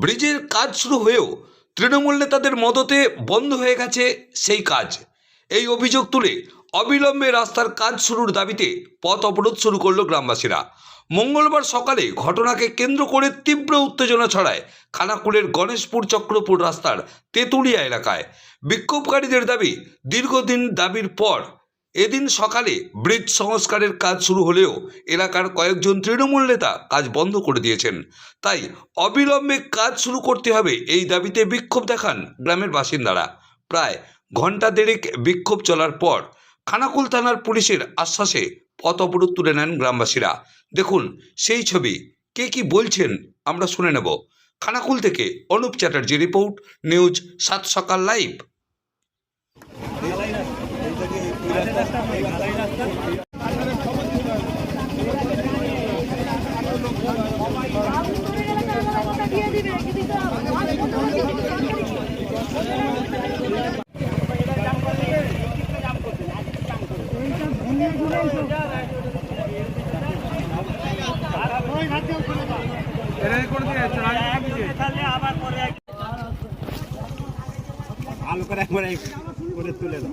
ব্রিজের কাজ শুরু হয়েও তৃণমূল নেতাদের মদতে বন্ধ হয়ে গেছে সেই কাজ। এই অভিযোগ তুলে অবিলম্বে রাস্তার কাজ শুরুর দাবিতে পথ অবরোধ শুরু করল গ্রামবাসীরা। মঙ্গলবার সকালে ঘটনাকে কেন্দ্র করে তীব্র উত্তেজনা ছড়ায় খানাকুলের গণেশপুর চক্রপুর রাস্তার তেঁতুলিয়া এলাকায়। বিক্ষোভকারীদের দাবি, দীর্ঘদিন দাবির পর এদিন সকালে ব্রিজ সংস্কারের কাজ শুরু হলেও এলাকার কয়েকজন তৃণমূল নেতা কাজ বন্ধ করে দিয়েছেন। তাই অবিলম্বে কাজ শুরু করতে হবে এই দাবিতে বিক্ষোভ দেখান গ্রামের বাসিন্দারা। প্রায় ঘণ্টা দেড়েক বিক্ষোভ চলার পর খানাকুল থানার পুলিশের আশ্বাসে পথ অবরোধ তুলে নেন গ্রামবাসীরা। দেখুন, সেই ছবি। কে কি বলছেন আমরা শুনে নেব। খানাকুল থেকে অনুপ চ্যাটার্জি রিপোর্ট, নিউজ সাত সকাল লাইভ দিয়ে দিবে কিন্তু ভালো করে করে তুলে দাও।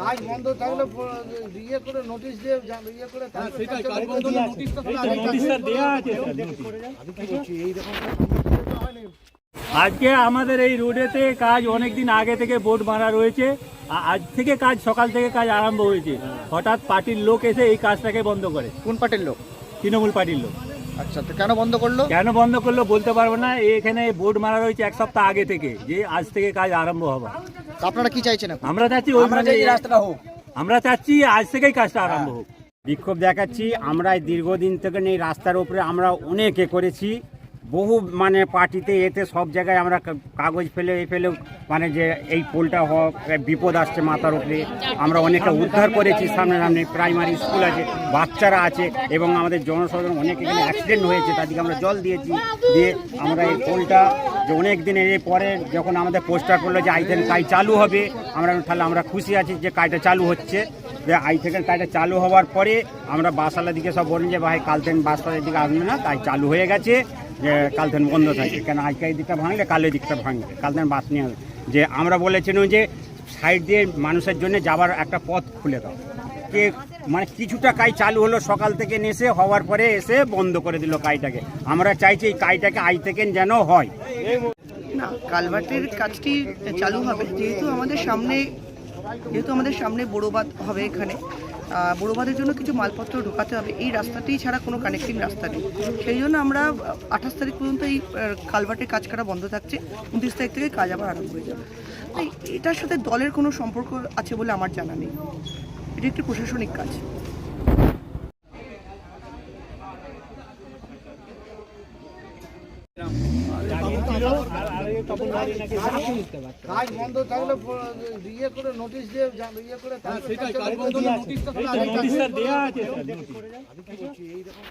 কাজ বন্ধ থাকলে ইয়ে করে নোটিশ দিয়ে ইয়ে করে আজকে আমাদের এই রোডেতে কাজ অনেক দিন আগে থেকে বোর্ড মারা রয়েছে। আজ থেকে কাজ সকাল থেকে কাজ আরম্ভ হয়েছে। হঠাৎ পার্টির লোক এসে এই কাজটাকে বন্ধ করে। কোন পার্টির লোক? তৃণমূল পার্টির লোক। আচ্ছা তো কেন বন্ধ করল? কেন বন্ধ করল বলতে পারব না। এখানে বোর্ড মারা রয়েছে এক সপ্তাহ আগে থেকে যে আজ থেকে কাজ আরম্ভ হবে আপনারা কি চাইছেন এখন? আমরা চাচ্ছি ওই মানে আমরা চাচ্ছি আজ থেকেই কাজটা আরম্ভ হোক। বিক্ষোভ দেখাচ্ছি আমরা এই দীর্ঘদিন থেকে এই রাস্তার উপরে আমরা অনেকে এ করেছি। বহু মানে পার্টিতে এতে সব জায়গায় আমরা কাগজ ফেলে এ ফেলে মানে যে এই পোলটা হোক বিপদ আসছে মাথার উপরে। আমরা অনেকটা উদ্ধার করেছি সামনে সামনে, প্রাইমারি স্কুল আছে, বাচ্চারা আছে, এবং আমাদের জনসাধারণ অনেক এখানে অ্যাক্সিডেন্ট হয়েছে, তাদেরকে আমরা জল দিয়েছি, দিয়ে আমরা এই পোলটা যে অনেক দিনের এর পরে যখন আমাদের পোস্টার করল যে আইতেন কাজ চালু হবে, আমরা তাহলে আমরা খুশি আছি যে কাজটা চালু হচ্ছে। যে আই থেকে কাজটা চালু হওয়ার পরে আমরা বাসালার দিকে সব বলেন যে ভাই কাল থেকে বাসালার দিকে আসবে না, তাই চালু হয়ে গেছে। যে কাল থেকে বন্ধ থাকে কেন আজকে এই দিকটা ভাঙলে কালের দিকটা ভাঙবে। কাল থেকে বাস নিয়ে যে আমরা বলেছিলাম যে সাইড দিয়ে মানুষের জন্য যাবার একটা পথ খুলে দাও। কে মানে কিছুটা কাজ চালু হলো, সকাল থেকে নেসে হওয়ার পরে এসে বন্ধ করে দিল কাইটাকে আমরা চাইছি এই কাজটাকে আজ থেকে যেন হয়। না, কালভার্টের কাজটি চালু হবে। যেহেতু আমাদের সামনে, যেহেতু আমাদের সামনে বড় বাঁধ হবে এখানে আহ, বড় বাঁধের জন্য কিছু মালপত্র ঢোকাতে হবে। এই রাস্তাটি ছাড়া কোনো কানেক্টিং রাস্তা নেই। সেই জন্য আমরা আঠাশ তারিখ পর্যন্ত এই কালভার্টের কাজ করা বন্ধ থাকছে। উনত্রিশ তারিখ থেকে কাজ আবার আরম্ভ হয়ে যাবে। এটার সাথে দলের কোনো সম্পর্ক আছে বলে আমার জানা নেই। এটি একটি প্রশাসনিক কাজ। কাজ বন্ধ থাকলে ইয়ে করে নোটিশ দিয়ে ইয়ে করে কাজ নোটিশটা দেওয়া আছে। এই দেখুন